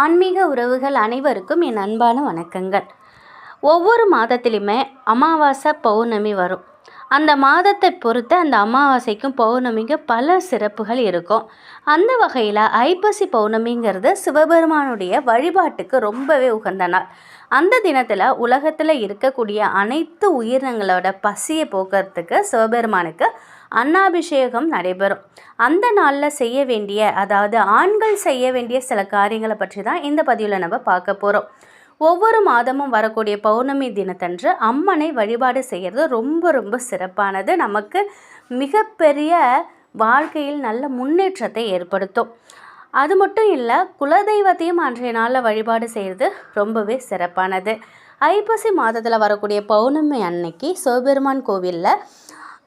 ஆன்மீக உறவுகள் அனைவருக்கும் என் அன்பான வணக்கங்கள். ஒவ்வொரு மாதத்திலுமே அமாவாசை பௌர்ணமி வரும். அந்த மாதத்தை பொறுத்து அந்த அமாவாசைக்கும் பௌர்ணமிக்கும் பல சிறப்புகள் இருக்கும். அந்த வகையில் ஐப்பசி பௌர்ணமிங்கிறது சிவபெருமானுடைய வழிபாட்டுக்கு ரொம்பவே உகந்த நாள். அந்த தினத்தில் உலகத்தில் இருக்கக்கூடிய அனைத்து உயிரினங்களோட பசியை போக்குறதுக்கு சிவபெருமானுக்கு அன்னாபிஷேகம் நடைபெறும். அந்த நாளில் செய்ய வேண்டிய அதாவது ஆண்கள் செய்ய வேண்டிய சில காரியங்களை பற்றி தான் இந்த பதிவில் நம்ம பார்க்க போகிறோம் ஒவ்வொரு மாதமும் வரக்கூடிய பௌர்ணமி தினத்தன்று அம்மனை வழிபாடு செய்கிறது ரொம்ப ரொம்ப சிறப்பானது. நமக்கு மிகப்பெரிய வாழ்க்கையில் நல்ல முன்னேற்றத்தை ஏற்படுத்தும். அது மட்டும் இல்லை குலதெய்வத்தையும் அன்றைய நாளில் வழிபாடு செய்கிறது ரொம்பவே சிறப்பானது. ஐப்பசி மாதத்தில் வரக்கூடிய பௌர்ணமி அன்னைக்கு சிவபெருமான் கோவிலில்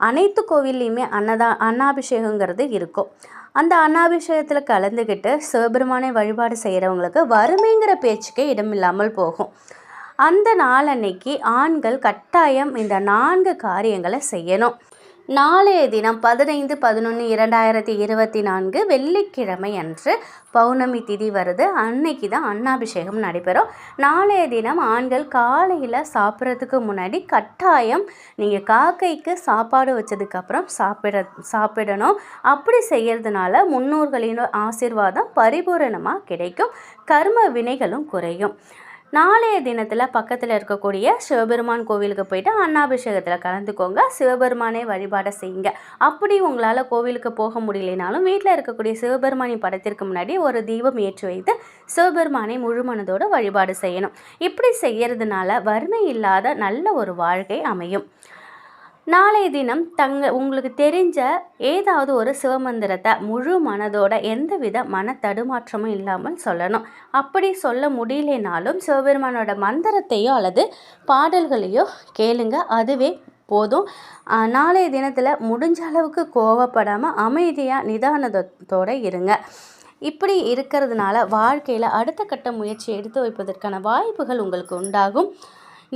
அனைத்து கோவில்லையுமே அன்னதா அன்னாபிஷேகங்கிறது இருக்கும். அந்த அன்னாபிஷேகத்தில் கலந்துக்கிட்டு சிவபெருமானை வழிபாடு செய்கிறவங்களுக்கு வறுமைங்கிற பேச்சுக்கே இடமில்லாமல் போகும். அந்த நாளன்னைக்கு ஆண்கள் கட்டாயம் இந்த நான்கு காரியங்களை செய்யணும். நாளைய தினம் பதினைந்து பதினொன்று இரண்டாயிரத்தி இருபத்தி நான்கு வெள்ளிக்கிழமை அன்று பௌர்ணமி திதி வருது. அன்னைக்கு தான் அன்னாபிஷேகம் நடைபெறும். நாளைய தினம் ஆண்கள் காலையில் சாப்பிட்றதுக்கு முன்னாடி கட்டாயம் நீங்கள் காக்கைக்கு சாப்பாடு வச்சதுக்கப்புறம் சாப்பிட சாப்பிடணும். அப்படி செய்கிறதுனால முன்னோர்களின் ஆசிர்வாதம் பரிபூரணமாக கிடைக்கும். கர்ம வினைகளும் குறையும். நாளைய தினத்தில் பக்கத்தில் இருக்கக்கூடிய சிவபெருமான் கோவிலுக்கு போயிட்டு அன்னாபிஷேகத்தில் கலந்துக்கோங்க. சிவபெருமானை வழிபாட செய்யுங்க. அப்படி உங்களால் கோவிலுக்கு போக முடியலனாலும் வீட்டில் இருக்கக்கூடிய சிவபெருமானி படத்திற்கு முன்னாடி ஒரு தீபம் ஏற்றி வைத்து சிவபெருமானை முழு மனதோடு வழிபாடு செய்யணும். இப்படி செய்கிறதுனால வறுமை இல்லாத நல்ல ஒரு வாழ்க்கை அமையும். நாளைய தினம் தங்க உங்களுக்கு தெரிஞ்ச ஏதாவது ஒரு சிவமந்திரத்தை முழு மனதோட எந்தவித மன தடுமாற்றமும் இல்லாமல் சொல்லணும். அப்படி சொல்ல முடியலனாலும் சிவபெருமானோட மந்திரத்தையோ அல்லது பாடல்களையோ கேளுங்க. அதுவே போதும். நாளைய தினத்தில் முடிஞ்ச அளவுக்கு கோவப்படாமல் அமைதியாக நிதானத்தோடு இருங்க. இப்படி இருக்கிறதுனால வாழ்க்கையில் அடுத்த கட்ட முயற்சி எடுத்து வைப்பதற்கான வாய்ப்புகள் உங்களுக்கு உண்டாகும்.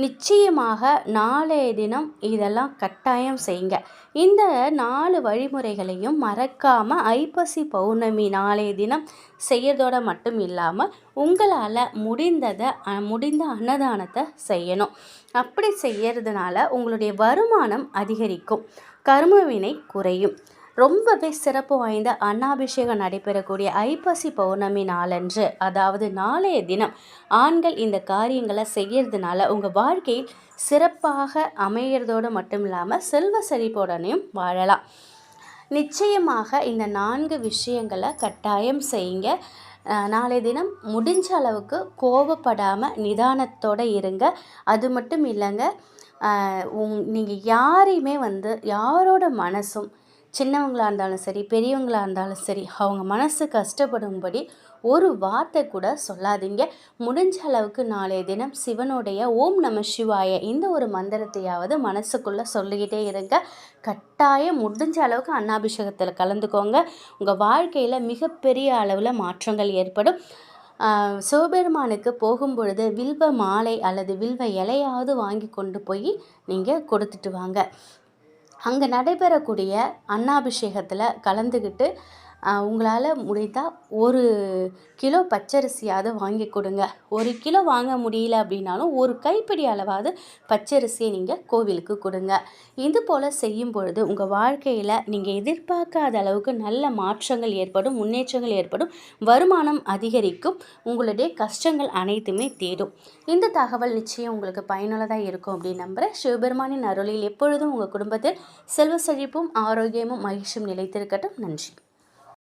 நிச்சயமாக நாளைய தினம் இதெல்லாம் கட்டாயம் செய்யுங்க. இந்த நாலு வழிமுறைகளையும் மறக்காமல் ஐப்பசி பௌர்ணமி நாளைய தினம் செய்யறதோட மட்டும் இல்லாமல் உங்களால் முடிந்ததை முடிந்த அன்னதானத்தை செய்யணும். அப்படி செய்யறதுனால உங்களுடைய வருமானம் அதிகரிக்கும். கர்மவினை குறையும். ரொம்பவே சிறப்பு வாய்ந்த அன்னாபிஷேகம் நடைபெறக்கூடிய ஐப்பசி பௌர்ணமி நாளன்று அதாவது நாளைய தினம் ஆண்கள் இந்த காரியங்களை செய்யறதுனால உங்கள் வாழ்க்கையில் சிறப்பாக அமையிறதோடு மட்டும் இல்லாமல் செல்வ செழிப்புடனையும் வாழலாம். நிச்சயமாக இந்த நான்கு விஷயங்களை கட்டாயம் செய்யுங்க. நாளை தினம் முடிஞ்ச அளவுக்கு கோபப்படாமல் நிதானத்தோடு இருங்க. அது மட்டும் இல்லைங்க உங் நீங்கள் யாரையுமே வந்து யாரோட மனசும் சின்னவங்களாக இருந்தாலும் சரி பெரியவங்களாக இருந்தாலும் சரி அவங்க மனசு கஷ்டப்படும்படி ஒரு வார்த்தை கூட சொல்லாதீங்க. முடிஞ்ச அளவுக்கு நாளைய தினம் சிவனுடைய ஓம் நம சிவாய இந்த ஒரு மந்திரத்தையாவது மனசுக்குள்ளே சொல்லிக்கிட்டே இருங்க. கட்டாயம் முடிஞ்ச அளவுக்கு அன்னாபிஷேகத்தில் கலந்துக்கோங்க. உங்கள் வாழ்க்கையில் மிகப்பெரிய அளவில் மாற்றங்கள் ஏற்படும். சிவபெருமானுக்கு போகும் பொழுது வில்வ மாலை அல்லது வில்வ இலையாவது வாங்கி கொண்டு போய் நீங்கள் கொடுத்துட்டு வாங்க. அங்கே நடைபெறக்கூடிய அன்னாபிஷேகத்தில் கலந்துக்கிட்டு உங்களால் முடிந்தால் ஒரு கிலோ பச்சரிசியாவது வாங்கி கொடுங்க. ஒரு கிலோ வாங்க முடியல அப்படின்னாலும் ஒரு கைப்பிடி அளவாவது பச்சரிசியை நீங்கள் கோவிலுக்கு கொடுங்க. இது போல் செய்யும் பொழுது உங்கள் வாழ்க்கையில் நீங்கள் எதிர்பார்க்காத அளவுக்கு நல்ல மாற்றங்கள் ஏற்படும் முன்னேற்றங்கள் ஏற்படும் வருமானம் அதிகரிக்கும் உங்களுடைய கஷ்டங்கள் அனைத்துமே தேடும். இந்த தகவல் நிச்சயம் உங்களுக்கு பயனுள்ளதாக இருக்கும் அப்படின்னு நம்புகிறேன் சிவபெருமானின் அருளில் எப்பொழுதும் உங்கள் குடும்பத்தில் செல்வ செழிப்பும் ஆரோக்கியமும் மகிழ்ச்சியும் நிலைத்திருக்கட்டும். நன்றி.